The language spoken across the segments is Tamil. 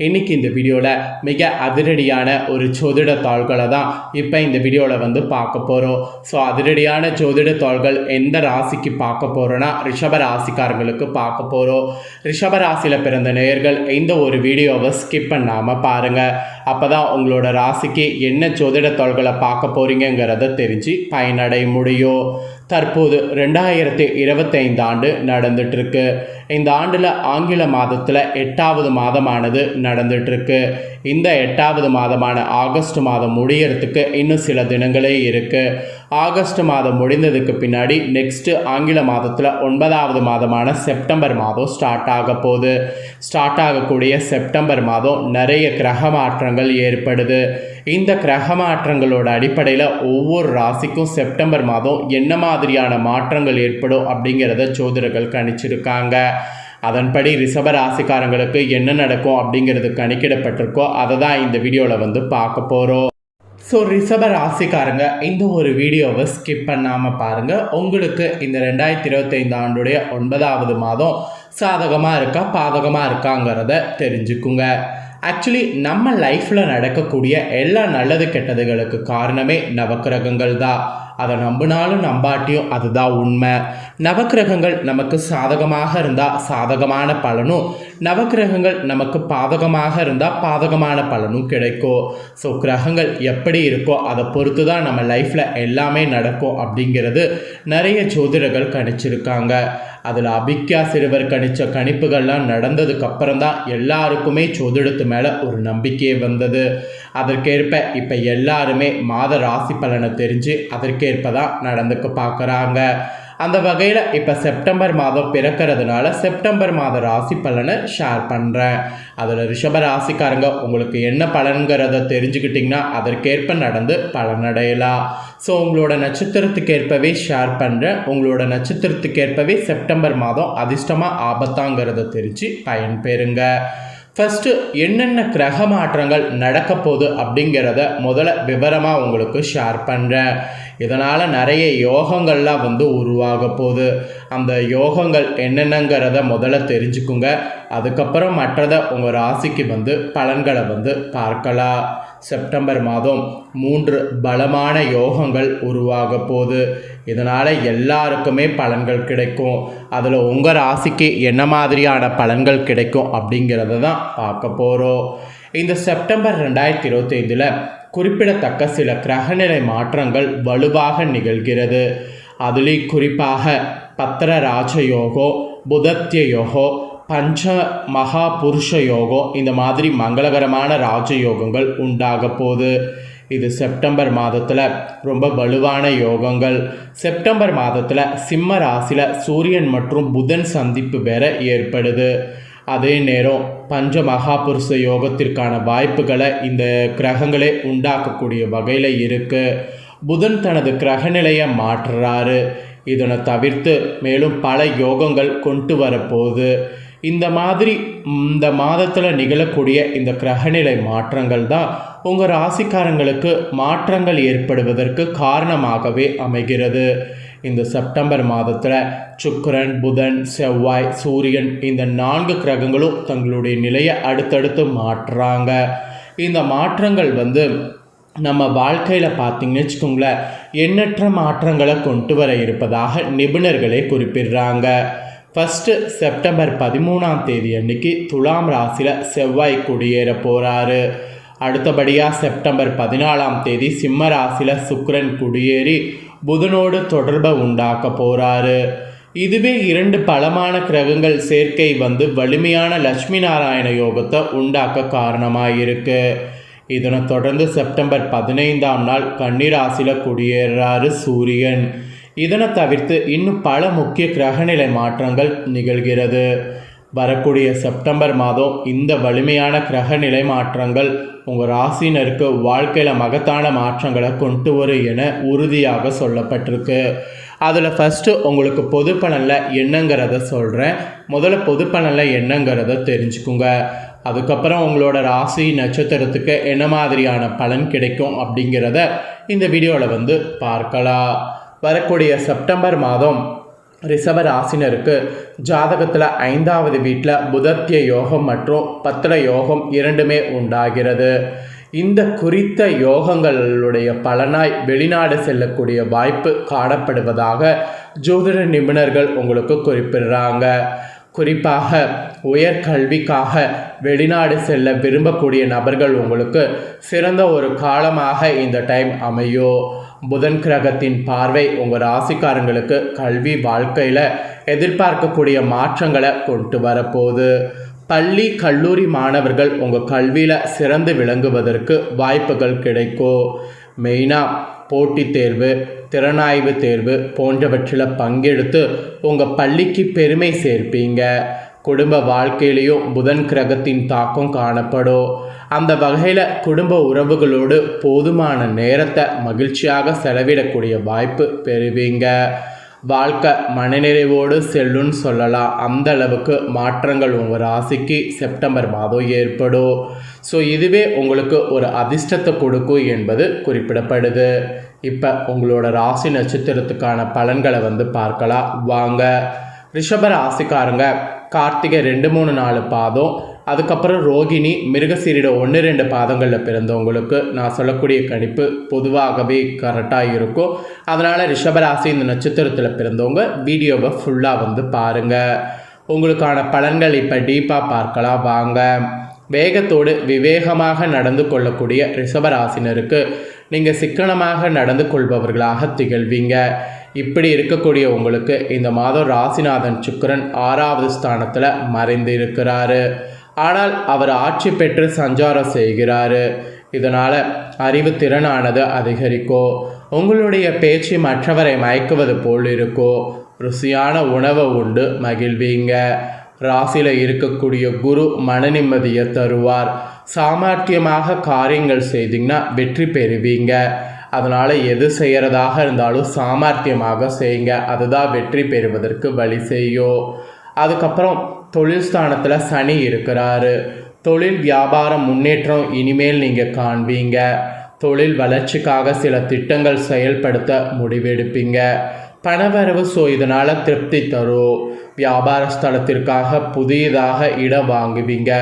இன்னைக்கு இந்த வீடியோவில் மிக அதிரடியான ஒரு ஜோதிட தாள்களை தான் இப்போ இந்த வீடியோவில் வந்து பார்க்க போகிறோம் ஸோ அதிரடியான ஜோதிட தாள்கள் எந்த ராசிக்கு பார்க்க போகிறோன்னா ரிஷப ராசிக்காரங்களுக்கு பார்க்க போகிறோம் ரிஷப ராசியில் பிறந்த நேயர்கள் இந்த ஒரு வீடியோவை ஸ்கிப் பண்ணாமல் பாருங்கள் அப்போ தான் உங்களோட ராசிக்கு என்ன ஜோதிட தாள்களை பார்க்க போகிறீங்கிறத தெரிஞ்சு பயனடைய முடியும். தற்போது ரெண்டாயிரத்தி இருபத்தைந்து ஆண்டு நடந்துட்டுருக்கு. இந்த ஆண்டில் ஆங்கில மாதத்தில் எட்டாவது மாதமானது நடந்துட்டுருக்கு. இந்த எட்டாவது மாதமான ஆகஸ்ட் மாதம் முடியறதுக்கு இன்னும் சில தினங்களே இருக்குது ஆகஸ்ட் மாதம் முடிந்ததுக்கு பின்னாடி நெக்ஸ்ட்டு ஆங்கில மாதத்தில் ஒன்பதாவது மாதமான செப்டம்பர் மாதம் ஸ்டார்ட் ஆக போகுது. ஸ்டார்ட் ஆகக்கூடிய செப்டம்பர் மாதம் நிறைய கிரக மாற்றங்கள் ஏற்படுது. இந்த கிரக மாற்றங்களோட அடிப்படையில் ஒவ்வொரு ராசிக்கும் செப்டம்பர் மாதம் என்ன மாதிரியான மாற்றங்கள் ஏற்படும் அப்படிங்கிறத ஜோதிடர்கள் கணிச்சிருக்காங்க. அதன்படி ரிஷப ராசிக்காரங்களுக்கு என்ன நடக்கும் அப்படிங்கிறது கணிக்கிடப்பட்டிருக்கோ அதை தான் இந்த வீடியோவில் வந்து பார்க்க போகிறோம் ஸோ ரிஷப ராசிக்காரங்க இந்த ஒரு வீடியோவை ஸ்கிப் பண்ணாமல் பாருங்கள் உங்களுக்கு இந்த ரெண்டாயிரத்தி இருபத்தைந்து ஆண்டுடைய ஒன்பதாவது மாதம் சாதகமாக இருக்கா பாதகமாக இருக்காங்கிறத தெரிஞ்சுக்குங்க. ஆக்சுவலி நம்ம லைஃப்பில் நடக்கக்கூடிய எல்லா நல்லது கெட்டதுகளுக்கு காரணமே நவக்கிரகங்கள் தான் அதை நம்பினாலும் நம்பாட்டியும் அதுதான் உண்மை. நவக்கிரகங்கள் நமக்கு சாதகமாக இருந்தால் சாதகமான பலனும் நவக்கிரகங்கள் நமக்கு பாதகமாக இருந்தால் பாதகமான பலனும் கிடைக்கும். ஸோ கிரகங்கள் எப்படி இருக்கோ அதை பொறுத்து தான் நம்ம லைஃப்பில் எல்லாமே நடக்கும் அப்படிங்கிறது நிறைய ஜோதிடர்கள் கணிச்சிருக்காங்க. அதில் அபிக்யா சிறுவர் கணிச்ச கணிப்புகள்லாம் நடந்ததுக்கப்புறம் தான் எல்லாருக்குமே ஜோதிடத்து மேலே ஒரு நம்பிக்கையே வந்தது. அதற்கேற்ப இப்போ எல்லாருமே மாத ராசி பலனை தெரிஞ்சு அதற்கு அதற்கேற்ப தான் நடந்துக்க பார்க்குறாங்க. அந்த வகையில் இப்போ செப்டம்பர் மாதம் பிறக்கிறதுனால செப்டம்பர் மாத ராசி பலனை ஷேர் பண்ணுறேன் அதில் ரிஷப ராசிக்காரங்க உங்களுக்கு என்ன பலன்கிறத தெரிஞ்சுக்கிட்டிங்கன்னா அதற்கேற்ப நடந்து பலனடையலாம். ஸோ உங்களோட நட்சத்திரத்துக்கு ஏற்பவே ஷேர் பண்ணுறேன் உங்களோட நட்சத்திரத்துக்கு ஏற்பவே செப்டம்பர் மாதம் அதிர்ஷ்டமாக ஆபத்தாங்கிறத தெரிஞ்சு பயன்பெறுங்க. ஃபஸ்ட்டு என்னென்ன கிரக மாற்றங்கள் நடக்க போகுது அப்படிங்கிறத முதல்ல விவரமாக உங்களுக்கு ஷேர் பண்ணுறேன் இதனால் நிறைய யோகங்கள்லாம் வந்து உருவாக போகுது. அந்த யோகங்கள் என்னென்னங்கிறத முதல்ல தெரிஞ்சுக்குங்க. அதுக்கப்புறம் மற்றதை உங்கள் ராசிக்கு வந்து பலன்களை வந்து பார்க்கலாம். செப்டம்பர் மாதம் மூன்று பலமான யோகங்கள் உருவாக போகுது. இதனால் எல்லாருக்குமே பலன்கள் கிடைக்கும். அதில் உங்கள் ராசிக்கு என்ன மாதிரியான பலன்கள் கிடைக்கும் அப்படிங்கிறத தான் பார்க்க போகிறோம் இந்த செப்டம்பர் ரெண்டாயிரத்தி இருபத்தைந்தில் குறிப்பிடத்தக்க சில கிரகநிலை மாற்றங்கள் வலுவாக நிகழ்கிறது. அதுலேயும் குறிப்பாக பத்திர ராஜயோகோ புதத்திய யோகோ பஞ்ச மகா புருஷ யோகம் இந்த மாதிரி மங்களகரமான ராஜயோகங்கள் உண்டாக போகுது. இது செப்டம்பர் மாதத்தில் ரொம்ப வலுவான யோகங்கள். செப்டம்பர் மாதத்தில் சிம்ம ராசியில் சூரியன் மற்றும் புதன் சந்திப்பு வேற ஏற்படுது. அதே நேரம் பஞ்ச மகாபுருஷ யோகத்திற்கான வாய்ப்புகளை இந்த கிரகங்களே உண்டாக்கக்கூடிய வகையில் இருக்குது புதன் தனது கிரகநிலையை மாற்றுறாரு. இதனை தவிர்த்து மேலும் பல யோகங்கள் கொண்டு வரப்போகுது. இந்த மாதிரி இந்த மாதத்தில் நிகழக்கூடிய இந்த கிரகநிலை மாற்றங்கள் தான் உங்கள் ராசிக்காரங்களுக்கு மாற்றங்கள் ஏற்படுவதற்கு காரணமாகவே அமைகிறது. இந்த செப்டம்பர் மாதத்தில் சுக்கரன் புதன் செவ்வாய் சூரியன் இந்த நான்கு கிரகங்களும் தங்களுடைய நிலையை அடுத்தடுத்து மாற்றுறாங்க. இந்த மாற்றங்கள் வந்து நம்ம வாழ்க்கையில் பார்த்தீங்கன்னு வச்சுக்கோங்களேன் எண்ணற்ற மாற்றங்களை கொண்டு வர இருப்பதாக நிபுணர்களே குறிப்பிடுறாங்க. ஃபஸ்ட்டு செப்டம்பர் பதிமூணாம் தேதி அன்னைக்கு துலாம் ராசியில் செவ்வாய் குடியேற போகிறாரு அடுத்தபடியாக செப்டம்பர் பதினாலாம் தேதி சிம்ம ராசியில் சுக்கரன் குடியேறி புதனோடு தொடர்பை உண்டாக்க போகிறாரு இதுவே இரண்டு பலமான கிரகங்கள் சேர்க்கை வந்து வலிமையான லட்சுமி நாராயண யோகத்தை உண்டாக்க காரணமாக இருக்குது இதனை தொடர்ந்து செப்டம்பர் பதினைந்தாம் நாள் கன்னிராசியில் குடியேறாரு சூரியன். இதனை தவிர்த்து இன்னும் பல முக்கிய கிரகநிலை மாற்றங்கள் நிகழ்கிறது. வரக்கூடிய செப்டம்பர் மாதம் இந்த வலிமையான கிரக நிலை மாற்றங்கள் உங்கள் ராசினருக்கு வாழ்க்கையில் மகத்தான மாற்றங்களை கொண்டு வரும் என உறுதியாக சொல்லப்பட்டிருக்கு. அதில் ஃபஸ்ட்டு உங்களுக்கு பொது பலனில் என்னங்கிறத சொல்கிறேன் முதல்ல பொது பலனில் என்னங்கிறத தெரிஞ்சுக்குங்க. அதுக்கப்புறம் உங்களோட ராசி நட்சத்திரத்துக்கு என்ன மாதிரியான பலன் கிடைக்கும் அப்படிங்கிறத இந்த வீடியோவில் வந்து பார்க்கலாம். வரக்கூடிய செப்டம்பர் மாதம் ரிஷப ராசினருக்கு ஜாதகத்தில் ஐந்தாவது வீட்டில் புதத்திய யோகம் மற்றும் பத்திர யோகம் இரண்டுமே உண்டாகிறது. இந்த குறித்த யோகங்களுடைய பலனாய் வெளிநாடு செல்லக்கூடிய வாய்ப்பு காணப்படுவதாக ஜோதிட நிபுணர்கள் உங்களுக்கு குறிப்பிடுறாங்க. குறிப்பாக உயர்கல்விக்காக வெளிநாடு செல்ல விரும்பக்கூடிய நபர்கள் உங்களுக்கு சிறந்த ஒரு காலமாக இந்த டைம் அமையும். புதன் கிரகத்தின் பார்வை உங்கள் ராசிக்காரங்களுக்கு கல்வி வாழ்க்கையில் எதிர்பார்க்கக்கூடிய மாற்றங்களை கொண்டு வரப்போகுது. பள்ளி கல்லூரி மாணவர்கள் உங்கள் கல்வியில் சிறந்து விளங்குவதற்கு வாய்ப்புகள் கிடைக்கும் மெயினாக போட்டித் தேர்வு திறனாய்வு தேர்வு போன்றவற்றில் பங்கெடுத்து உங்கள் பள்ளிக்கு பெருமை சேர்ப்பீங்க. குடும்ப வாழ்க்கையிலையும் புதன் கிரகத்தின் தாக்கம் காணப்படும். அந்த வகையில் குடும்ப உறவுகளோடு போதுமான நேரத்தை மகிழ்ச்சியாக செலவிடக்கூடிய வாய்ப்பு பெறுவீங்க. வாழ்க்கை மனநிறைவோடு செல்லுன்னு சொல்லலாம். அந்த அளவுக்கு மாற்றங்கள் உங்கள் ராசிக்கு செப்டம்பர் மாதம் ஏற்படும். ஸோ இதுவே உங்களுக்கு ஒரு அதிர்ஷ்டத்தை கொடுக்கும் என்பது குறிப்பிடப்படுது. இப்போ உங்களோட ராசி நட்சத்திரத்துக்கான பலன்களை வந்து பார்க்கலாம். வாங்க. ரிஷப ராசிக்காரங்க கார்த்திகை ரெண்டு மூணு நாலு பாதம். அதுக்கப்புறம் ரோகிணி மிருகசீரிட ஒன்று ரெண்டு பாதங்களில் பிறந்தவங்களுக்கு நான் சொல்லக்கூடிய கணிப்பு பொதுவாகவே கரெக்டாக இருக்கும். அதனால் ரிஷபராசி இந்த நட்சத்திரத்தில் பிறந்தவங்க வீடியோவை ஃபுல்லாக வந்து பாருங்கள் உங்களுக்கான பலன்கள் இப்போ டீப்பாக பார்க்கலாம். வாங்க. வேகத்தோடு விவேகமாக நடந்து கொள்ளக்கூடிய ரிஷபராசினருக்கு நீங்கள் சிக்கனமாக நடந்து கொள்பவர்களாக திகழ்வீங்க. இப்படி இருக்கக்கூடிய உங்களுக்கு இந்த மாதம் ராசிநாதன் சுக்கிரன் ஆறாவது ஸ்தானத்தில் மறைந்து இருக்கிறாரு ஆனால் அவர் ஆட்சி பெற்று சஞ்சாரம் செய்கிறாரு. இதனால் அறிவு திறனானது அதிகரிக்கும் உங்களுடைய பேச்சு மற்றவரை மயக்குவது போல் இருக்கும் ருசியான உணவை உண்டு மகிழ்வீங்க. ராசியில் இருக்கக்கூடிய குரு மன நிம்மதியை தருவார். சாமர்த்தியமாக காரியங்கள் செய்தீங்கன்னா வெற்றி பெறுவீங்க. அதனால் எது செய்கிறதாக இருந்தாலும் சாமர்த்தியமாக செய்யுங்க. அதுதான் வெற்றி பெறுவதற்கு வழி செய்யும் அதுக்கப்புறம் தொழில் ஸ்தானத்தில் சனி இருக்கிறாரு. தொழில் வியாபாரம் முன்னேற்றம் இனிமேல் நீங்கள் காண்பீங்க. தொழில் வளர்ச்சிக்காக சில திட்டங்கள் செயல்படுத்த முடிவெடுப்பீங்க. பணவரவு ஸோ இதனால் திருப்தி தரும் வியாபார ஸ்தலத்திற்காக புதியதாக இடம் வாங்குவீங்க.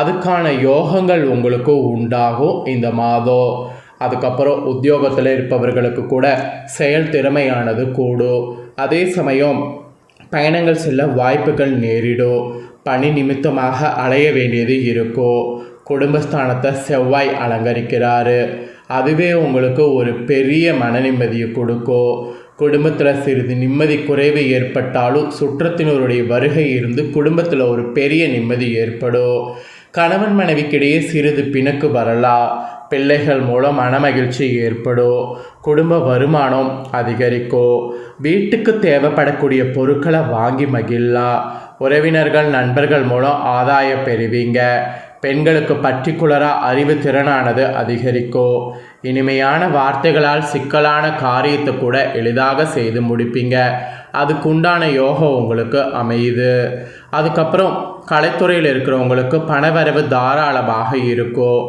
அதுக்கான யோகங்கள் உங்களுக்கு உண்டாகும் இந்த மாதம். அதுக்கப்புறம் உத்தியோகத்தில் இருப்பவர்களுக்கு கூட செயல் திறமையானது கூடும். அதே சமயம் பயணங்கள் செல்ல வாய்ப்புகள் நேரிடும். பணி நிமித்தமாக அலைய வேண்டியது இருக்கும். குடும்பஸ்தானத்தை செவ்வாய் அலங்கரிக்கிறாரு. அதுவே உங்களுக்கு ஒரு பெரிய மன நிம்மதியை கொடுக்கும். குடும்பத்தில் சிறிது நிம்மதி குறைவு ஏற்பட்டாலும் சுற்றத்தினருடைய வருகை இருந்து குடும்பத்தில் ஒரு பெரிய நிம்மதி ஏற்படும். கணவன் மனைவிக்கிடையே சிறிது பிணக்கு வரலாம். பிள்ளைகள் மூலம் மனமகிழ்ச்சி ஏற்படும் குடும்ப வருமானம் அதிகரிக்கும் வீட்டுக்கு தேவைப்படக்கூடிய பொருட்களை வாங்கி மகிழலாம் உறவினர்கள் நண்பர்கள் மூலம் ஆதாயம் பெறுவீங்க. பெண்களுக்கு பர்டிகுலராக அறிவு திறனானது அதிகரிக்கும் இனிமையான வார்த்தைகளால் சிக்கலான காரியத்தை கூட எளிதாக செய்து முடிப்பீங்க. அதுக்குண்டான யோகம் உங்களுக்கு அமையுது. அதுக்கப்புறம் கலைத்துறையில் இருக்கிறவங்களுக்கு பணவரவு தாராளமாக இருக்கும்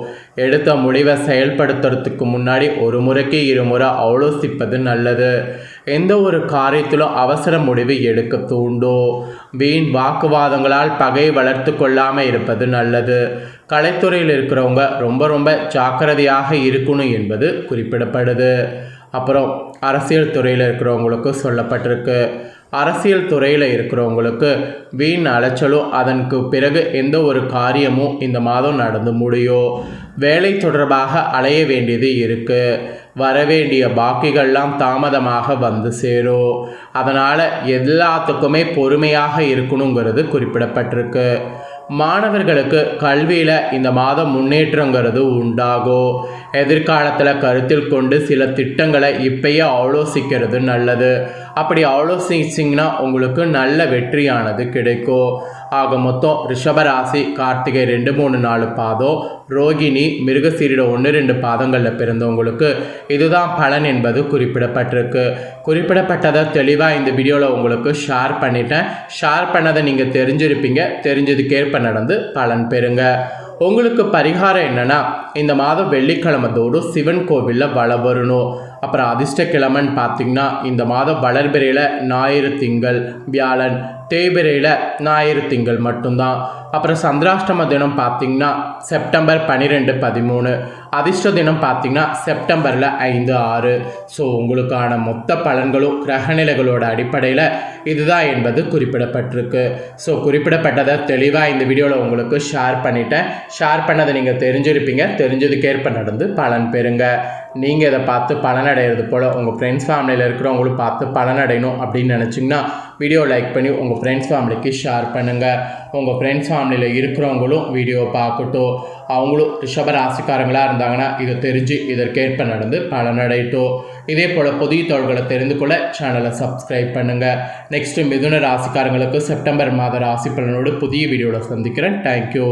எடுத்த முடிவை செயல்படுத்துறதுக்கு முன்னாடி ஒரு முறைக்கு இருமுறை ஆலோசிப்பது நல்லது. எந்த ஒரு காரியத்திலும் அவசர முடிவு எடுக்க தூண்டும் வீண் வாக்குவாதங்களால் பகை வளர்த்து கொள்ளாமல் இருப்பது நல்லது. கலைத்துறையில் இருக்கிறவங்க ரொம்ப ரொம்ப ஜாக்கிரதையாக இருக்கணும் என்பது குறிப்பிடப்படுது. அப்புறம் அரசியல் துறையில் இருக்கிறவங்களுக்கு சொல்லப்பட்டிருக்கு. அரசியல் துறையில் இருக்கிறவங்களுக்கு வீண் அலைச்சலும் அதற்கு பிறகு எந்த ஒரு காரியமும் இந்த மாதம் நடந்து முடியும் வேலை தொடர்பாக அலைய வேண்டியது இருக்குது வரவேண்டிய பாக்கிகள்லாம் தாமதமாக வந்து சேரும் அதனால் எல்லாத்துக்குமே பொறுமையாக இருக்கணுங்கிறது குறிப்பிடப்பட்டிருக்கு. மாணவர்களுக்கு கல்வியில் இந்த மாதம் முன்னேற்றங்கிறது உண்டாகும் எதிர்காலத்தில் கருத்தில் கொண்டு சில திட்டங்களை இப்பயே ஆலோசிக்கிறது நல்லது. அப்படி ஆலோசிச்சிங்கன்னா உங்களுக்கு நல்ல வெற்றியானது கிடைக்கும். ஆக மொத்தம் ரிஷபராசி கார்த்திகை ரெண்டு மூணு நாலு பாதம் ரோகிணி மிருகசீரிட ஒன்று ரெண்டு பாதங்களில் பிறந்தவங்களுக்கு இதுதான் பலன் என்பது குறிப்பிடப்பட்டிருக்கு. குறிப்பிடப்பட்டதை தெளிவாக இந்த வீடியோவில் உங்களுக்கு ஷேர் பண்ணிட்டேன். ஷேர் பண்ணதை நீங்கள் தெரிஞ்சிருப்பீங்க. தெரிஞ்சதுக்கேற்ப நடந்து பலன் பெறுங்க. உங்களுக்கு பரிகாரம் என்னென்னா இந்த மாதம் வெள்ளிக்கிழமை தோறும் சிவன் கோவிலில் வள வரணும். அப்புறம் அதிர்ஷ்டக்கிழமைன்னு கிழமைன்னு பார்த்தீங்கன்னா இந்த மாதம் வளர்பிறையில் ஞாயிறு திங்கள் வியாழன் தேய்பிரையில் ஞாயிறு திங்கள் மட்டும்தான். அப்புறம் சந்திராஷ்டம தினம் பார்த்தீங்கன்னா செப்டம்பர் பன்னிரெண்டு பதிமூணு. அதிர்ஷ்ட தினம் பார்த்திங்கன்னா செப்டம்பரில் ஐந்து ஆறு. ஸோ உங்களுக்கான மொத்த பலன்களும் கிரகநிலைகளோட அடிப்படையில் இதுதான் என்பது குறிப்பிடப்பட்டிருக்கு. ஸோ குறிப்பிடப்பட்டதை தெளிவாக இந்த வீடியோவில் உங்களுக்கு ஷேர் பண்ணிட்டேன். ஷேர் பண்ணதை நீங்கள் தெரிஞ்சிருப்பீங்க. தெரிஞ்சதுக்கேற்ப நடந்து பலன் பெறுங்க. நீங்கள் இதை பார்த்து பலனடைகிறது போல் உங்கள் ஃப்ரெண்ட்ஸ் ஃபேமிலியில் இருக்கிறவங்களும் பார்த்து பலனடையணும் அப்படின்னு நினச்சிங்கன்னா வீடியோ லைக் பண்ணி உங்கள் ஃப்ரெண்ட்ஸ் ஃபேமிலிக்கு ஷேர் பண்ணுங்கள் உங்கள் ஃப்ரெண்ட்ஸ் ஃபேமிலியில் இருக்கிறவங்களும் வீடியோ பார்க்கட்டும். அவங்களும் ரிஷப ராசிக்காரங்களாக இருந்தாங்கன்னா இதை தெரிஞ்சு இதற்கேற்ப நடந்து பலனடையட்டும். இதே போல் புதிய தொழில்களை தெரிந்து கொள்ள சேனலை சப்ஸ்கிரைப் பண்ணுங்கள் நெக்ஸ்ட்டு மிதுன ராசிக்காரங்களுக்கு செப்டம்பர் மாத ராசி பலனோடு புதிய வீடியோவில் சந்திக்கிறேன். தேங்க்யூ